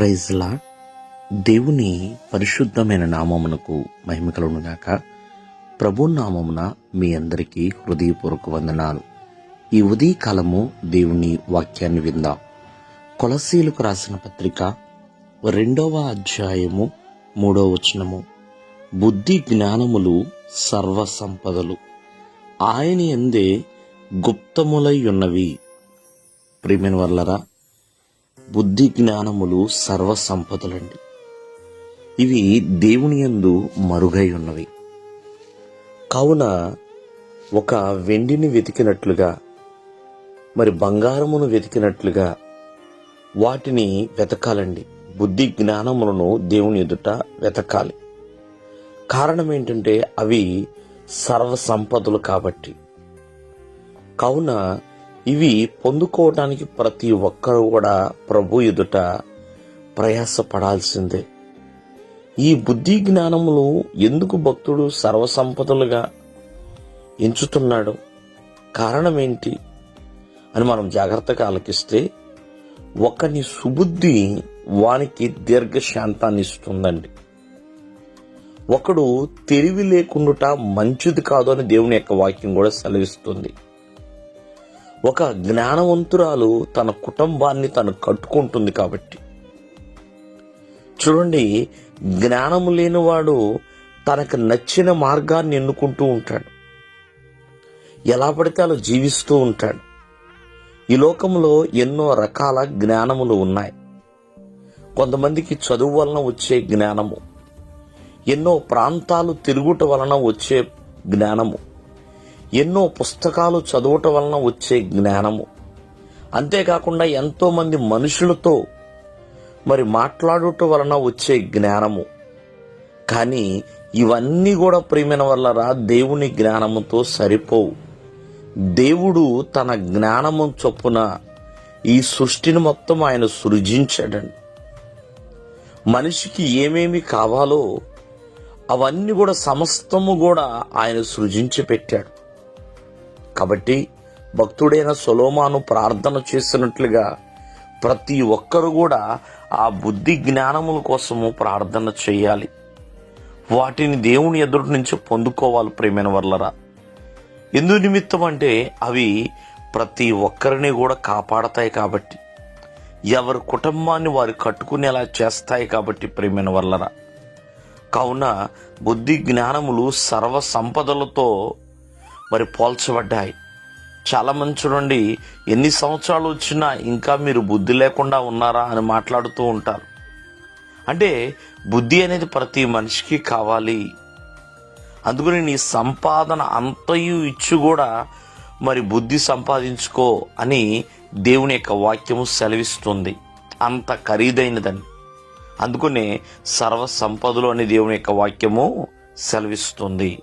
ప్రైజ్లా దేవుని పరిశుద్ధమైన నామమునకు మహిమ ప్రభు నామమున మీ అందరికీ హృదయపూర్వక వందనాలు. ఈ ఉదయకాలము దేవుని వాక్యాన్ని విందాం. కొలసీలకు రాసిన పత్రిక రెండవ అధ్యాయము మూడవ వచనము. బుద్ధి జ్ఞానములు సర్వ సంపదలు ఆయన ఎందే గుప్తములై ఉన్నవి. ప్రియమైన వల్లరా బుద్ధి జ్ఞానములు సర్వ సంపదలండి ఇవి దేవుని యందు మరుగై ఉన్నవి. కావున ఒక వెండిని వెతికినట్లుగా మరి బంగారమును వెతికినట్లుగా వాటిని వెతకాలండి. బుద్ధి జ్ఞానములను దేవుని ఎదుట వెతకాలి. కారణం ఏంటంటే అవి సర్వ సంపదలు కాబట్టి. కావున ఇవి పొందుకోవడానికి ప్రతి ఒక్కరు కూడా ప్రభు ఎదుట ప్రయాసపడాల్సిందే. ఈ బుద్ధి జ్ఞానములు ఎందుకు భక్తుడు సర్వసంపదలుగా ఎంచుతున్నాడు? కారణం ఏంటి అని మనం జాగ్రత్తగా ఆలకిస్తే ఒకని సుబుద్ధి వానికి దీర్ఘశాంతాన్ని ఇస్తుందండి. ఒకడు తెలివి లేకుండుట మంచిది కాదు అని దేవుని యొక్క వాక్యం కూడా సెలవిస్తుంది. ఒక జ్ఞానవంతురాలు తన కుటుంబాన్ని తను కట్టుకుంటుంది కాబట్టి. చూడండి జ్ఞానము లేనివాడు తనకు నచ్చిన మార్గాన్ని ఎన్నుకుంటూ ఉంటాడు. ఎలా పడితే అలా జీవిస్తూ ఉంటాడు. ఈ లోకంలో ఎన్నో రకాల జ్ఞానములు ఉన్నాయి. కొంతమందికి చదువు వలన వచ్చే జ్ఞానము ఎన్నో ప్రాంతాలు తిరుగుట వలన వచ్చే జ్ఞానము. ఎన్నో పుస్తకాలు చదవటం వలన వచ్చే జ్ఞానము. అంతేకాకుండా ఎంతోమంది మనుషులతో మరి మాట్లాడుట వలన వచ్చే జ్ఞానము. కానీ ఇవన్నీ కూడా ప్రియమైన వల్లరా దేవుని జ్ఞానముతో సరిపోవు. దేవుడు తన జ్ఞానము చొప్పున ఈ సృష్టిని మొత్తం ఆయన సృజించాడండి. మనిషికి ఏమేమి కావాలో అవన్నీ కూడా సమస్తము కూడా ఆయన సృజించి పెట్టాడు కాబట్టి భక్తుడైన సొలోమాను ప్రార్థన చేసినట్లుగా ప్రతి ఒక్కరు కూడా ఆ బుద్ధి జ్ఞానముల కోసము ప్రార్థన చేయాలి. వాటిని దేవుని ఎదుటి నుంచి పొందుకోవాలి ప్రేమైన వర్లరా. ఎందు నిమిత్తం అంటే అవి ప్రతి ఒక్కరిని కూడా కాపాడతాయి కాబట్టి ఎవరి కుటుంబాన్ని వారు కట్టుకునేలా చేస్తాయి కాబట్టి ప్రేమైన వల్లరా కావున బుద్ధి జ్ఞానములు సర్వ సంపదలతో మరి పోల్చబడ్డాయి. చాలా మంది చూడండి ఎన్ని సంవత్సరాలు వచ్చినా ఇంకా మీరు బుద్ధి లేకుండా ఉన్నారా అని మాట్లాడుతూ ఉంటారు. అంటే బుద్ధి అనేది ప్రతి మనిషికి కావాలి. అందుకని నీ సంపాదన అంతయు ఇచ్చి కూడా మరి బుద్ధి సంపాదించుకో అని దేవుని యొక్క వాక్యము సెలవిస్తుంది. అంత ఖరీదైనదని. అందుకనే సర్వ సంపదలు అని దేవుని యొక్క వాక్యము సెలవిస్తుంది.